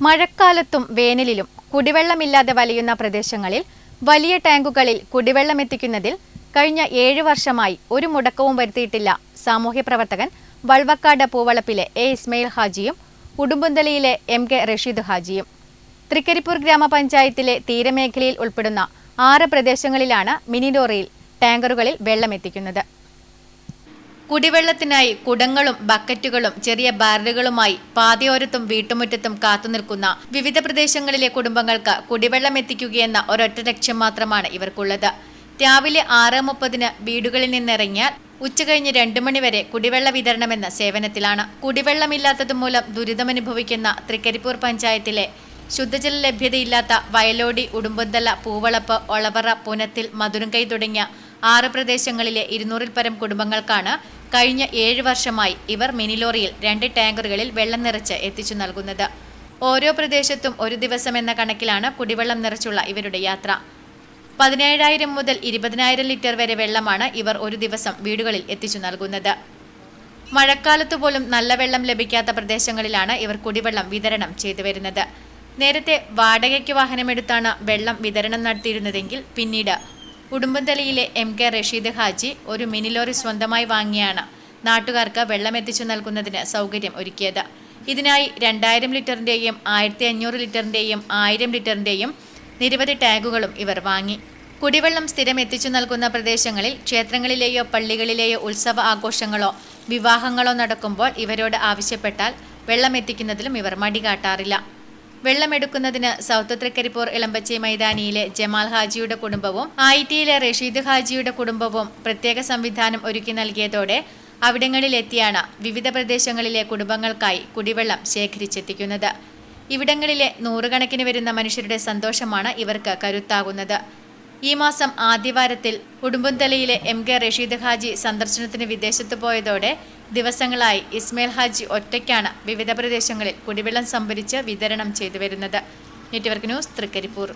മഴക്കാലത്തും വേനലിലും കുടിവെള്ളമില്ലാതെ വലയുന്ന പ്രദേശങ്ങളിൽ വലിയ ടാങ്കുകളിൽ കുടിവെള്ളം എത്തിക്കുന്നതിൽ കഴിഞ്ഞ ഏഴ് വർഷമായി ഒരു മുടക്കവും വരുത്തിയിട്ടില്ല. സാമൂഹ്യ പ്രവർത്തകൻ വൾവക്കാട് പൂവളപ്പിലെ എ ഇസ്മയിൽ ഹാജിയും ഉടുമ്പുന്തലയിലെ എം കെ റഷീദ് ഹാജിയും. തൃക്കരിപ്പൂർ ഗ്രാമപഞ്ചായത്തിലെ തീരമേഖലയിൽ ഉൾപ്പെടുന്ന ആറ് പ്രദേശങ്ങളിലാണ് മിനി ലോറിയിൽ ടാങ്കറുകളിൽ വെള്ളമെത്തിക്കുന്നത് കുടിവെള്ളത്തിനായി കുടങ്ങളും ബക്കറ്റുകളും ചെറിയ ബാരലുകളുമായി പാതയോരത്തും വീട്ടുമുറ്റത്തും കാത്തുനിൽക്കുന്ന വിവിധ പ്രദേശങ്ങളിലെ കുടുംബങ്ങൾക്ക് കുടിവെള്ളം എത്തിക്കുകയെന്ന ഒരൊറ്റ ലക്ഷ്യം മാത്രമാണ് ഇവർക്കുള്ളത്. രാവിലെ ആറ് മുപ്പതിന് വീടുകളിൽ നിന്നിറങ്ങിയാൽ ഉച്ചകഴിഞ്ഞ് രണ്ടു മണിവരെ കുടിവെള്ള വിതരണമെന്ന സേവനത്തിലാണ്. കുടിവെള്ളമില്ലാത്തതുമൂലം ദുരിതമനുഭവിക്കുന്ന തൃക്കരിപ്പൂർ പഞ്ചായത്തിലെ ശുദ്ധജല ലഭ്യതയില്ലാത്ത വയലോടി ഉടുമ്പന്തല പൂവളപ്പ് ഒളവറ പുനത്തിൽ മധുരങ്കൈ തുടങ്ങിയ ആറ് പ്രദേശങ്ങളിലെ ഇരുന്നൂറിൽ പരം കുടുംബങ്ങൾക്കാണ് കഴിഞ്ഞ ഏഴ് വർഷമായി ഇവർ മിനിലോറിയിൽ രണ്ട് ടാങ്കറുകളിൽ വെള്ളം നിറച്ച് എത്തിച്ചു നൽകുന്നത്. ഓരോ പ്രദേശത്തും ഒരു ദിവസം എന്ന കണക്കിലാണ് കുടിവെള്ളം നിറച്ചുള്ള ഇവരുടെ യാത്ര. പതിനേഴായിരം മുതൽ ഇരുപതിനായിരം ലിറ്റർ വരെ വെള്ളമാണ് ഇവർ ഒരു ദിവസം വീടുകളിൽ എത്തിച്ചു നൽകുന്നത്. മഴക്കാലത്ത് പോലും നല്ല വെള്ളം ലഭിക്കാത്ത പ്രദേശങ്ങളിലാണ് ഇവർ കുടിവെള്ളം വിതരണം ചെയ്തു വരുന്നത്. നേരത്തെ വാടകയ്ക്ക് വാഹനമെടുത്താണ് വെള്ളം വിതരണം നടത്തിയിരുന്നതെങ്കിൽ പിന്നീട് ഉടുമ്പന്തലിയിലെ എം കെ റഷീദ് ഹാജി ഒരു മിനി ലോറി സ്വന്തമായി വാങ്ങിയാണ്. നാട്ടുകാർക്ക് വെള്ളം എത്തിച്ചു നൽകുന്നതിന് സൗകര്യം ഒരുക്കിയത്. ഇതിനായി രണ്ടായിരം ലിറ്ററിന്റെയും ആയിരത്തി അഞ്ഞൂറ് ലിറ്ററിന്റെയും ആയിരം ലിറ്ററിന്റെയും നിരവധി ടാഗുകളും ഇവർ വാങ്ങി. കുടിവെള്ളം സ്ഥിരം എത്തിച്ചു നൽകുന്ന പ്രദേശങ്ങളിൽ ക്ഷേത്രങ്ങളിലെയോ പള്ളികളിലെയോ ഉത്സവ ആഘോഷങ്ങളോ വിവാഹങ്ങളോ നടക്കുമ്പോൾ ഇവരോട് ആവശ്യപ്പെട്ടാൽ വെള്ളം എത്തിക്കുന്നതിലും ഇവർ മടികാട്ടാറില്ല. വെള്ളമെടുക്കുന്നതിന് സൗത്ത് തൃക്കരിപ്പൂർ ഇളമ്പച്ചി മൈതാനിയിലെ ജമാൽ ഹാജിയുടെ കുടുംബവും ഐടിയിലെ ടിയിലെ റഷീദ് ഹാജിയുടെ കുടുംബവും പ്രത്യേക സംവിധാനം ഒരുക്കി നൽകിയതോടെ അവിടങ്ങളിലെത്തിയാണ് വിവിധ പ്രദേശങ്ങളിലെ കുടുംബങ്ങൾക്കായി കുടിവെള്ളം ശേഖരിച്ചെത്തിക്കുന്നത്. ഇവിടങ്ങളിലെ നൂറുകണക്കിന് വരുന്ന മനുഷ്യരുടെ സന്തോഷമാണ് ഇവർക്ക് കരുത്താകുന്നത്. ഈ മാസം ആദ്യവാരത്തിൽ ഉടുമ്പുന്തലയിലെ എം കെ റഷീദ് ഹാജി സന്ദർശനത്തിന് വിദേശത്ത് പോയതോടെ ദിവസങ്ങളായി ഇസ്മയിൽ ഹാജി ഒറ്റയ്ക്കാണ് വിവിധ പ്രദേശങ്ങളിൽ കുടിവെള്ളം സംഭരിച്ച് വിതരണം ചെയ്തു വരുന്നത് നെറ്റ്വർക്ക് ന്യൂസ് തൃക്കരിപ്പൂർ.